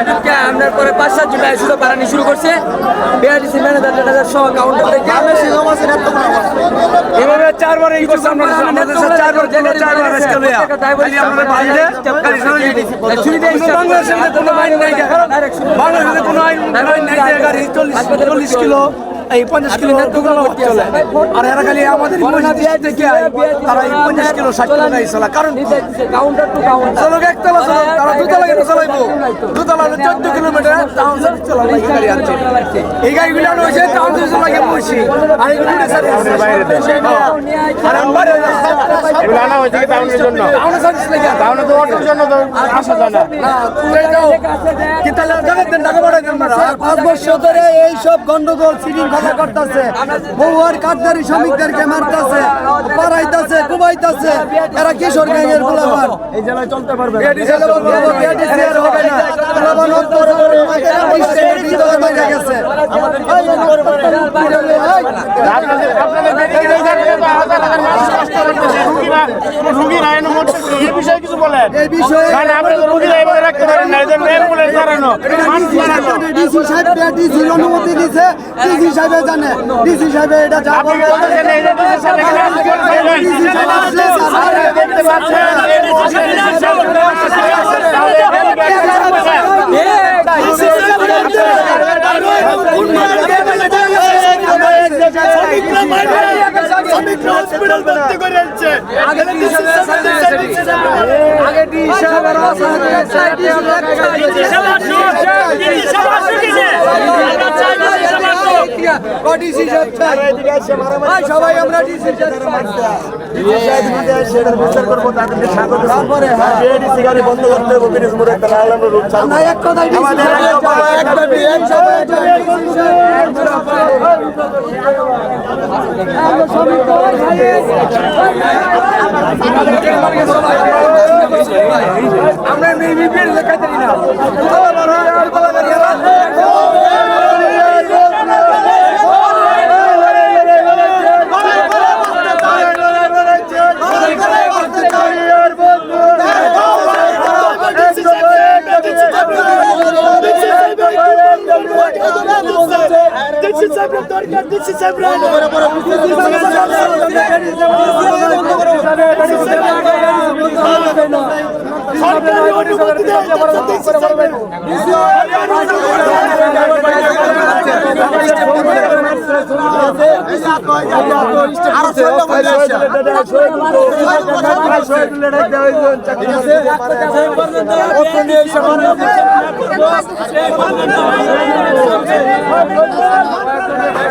আপনার পরে পাঁচ সাত জুলাই শুধু বাড়ানি শুরু করছে। বিআরটিসি ম্যানেজার ম্যানেজার সহ কাউন্টার থেকে এভাবে চারবার এই করছে আমরা আমাদের সাথে চারবার কোনো চারবার লইয়া খালি আমরা বাইরে মধ্যে কোনো আইন নাই বাংলাদেশে কোনো আইন আইন নাই গাড়ি চল্লিশ চল্লিশ কিলো। এই পঞ্চাশ কিলো চলে। আর এরা খালি আমাদের থেকে তারা এই পঞ্চাশ কিলো ষাট কিলো গাড়ি চালা কারণ চলো একতলা চলো তারা দুতলা কেন চালাইবো। দুতলা হলে চোদ্দ কিলোমিটার টাউন সার্ভিস চালাবো এই গাড়ি আনছে এই গাড়িগুলো হয়েছে টাউন সার্ভিস লাগে বসি আর এগুলো আর আমি এগুলো আনা হয়েছে টাউনের জন্য? টাউন তো অটোর জন্য তো আসা যায় না। যাও। টাকা পাঠাই দেন পাঁচ বছর ধরে এই সব গন্ডগোল শৃঙ্খলা করতেছে বহুয়ার কাঠদারি শ্রমিকদেরকে মারতেছে পাড়াইতেছে কুবাইতেছে এরা কিশোর গ্যাংয়ের গোলাপান এই জেলায় চলতে পারবে হবে না গেছে এই বিষয়ে ডিসি সাহেব ডিসির অনুমতি দিছে? ডিসি সাহেবে জানে। ডিসি সাহেব এটা যা বলবে ডিসি সাহেব আসলে আগে ডি হিসাবে ডিসি সাহেব চাই ভাই, সবাই আমরা হ্যাঁ এক কথাই ডিসি সাহেব চাই, এক দাবি, এক সবাই চাই, ডিসি সাহেব আমরা শ্রমিক দল আমরা মেবি বের